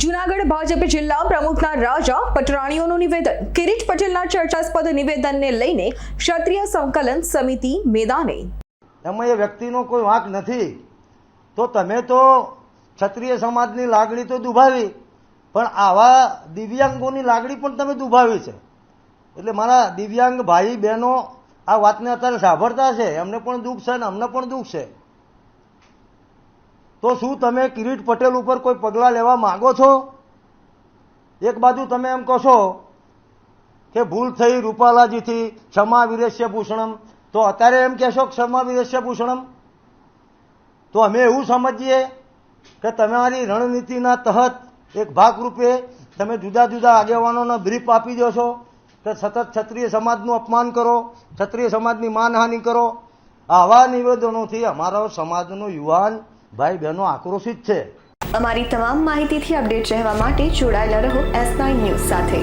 જુનાગઢ ભાજપ જિલ્લા પ્રમુખના રાજા પટરાણીઓનું નિવેદન. કિરીટ પટેલના ચર્ચાસ્પદ નિવેદનને લઈને ક્ષત્રિય સંકલન સમિતિ મેદાને. એમાં એ વ્યક્તિનો કોઈ વાંક નથી. તો તમે તો ક્ષત્રિય સમાજની લાગણી તો દુભાવી, પણ આવા દિવ્યાંગોની લાગણી પણ તમે દુભાવી છે. એટલે મારા દિવ્યાંગ ભાઈ બહેનો આ વાતને અત્યારે સાંભળતા છે. એમને પણ દુઃખ છે ને અમને પણ દુઃખ છે. તો શું તમે કિરીટ પટેલ ઉપર કોઈ પગલાં લેવા માંગો છો? એક બાજુ તમે એમ કહો કે ભૂલ થઈ રૂપાલાજીથી ક્ષમા વિરેશ્ય ભૂષણમ. તો અત્યારે એમ કહેશો ક્ષમા વિરેશ્ય ભૂષણમ? તો અમે એવું સમજીએ કે તમારી રણનીતિના તહત એક ભાગરૂપે તમે જુદા જુદા આગેવાનોને બ્રીફ આપી દો છો કે સતત ક્ષત્રિય સમાજનું અપમાન કરો, ક્ષત્રિય સમાજની માનહાનિ કરો. આવા નિવેદનોથી અમારો સમાજનો યુવાન ભાઈ બહેનો, આક્રોશિત છે. અમારી તમામ માહિતીથી અપડેટ રહેવા માટે જોડાયેલા રહો એસ નાઇન ન્યૂઝ સાથે.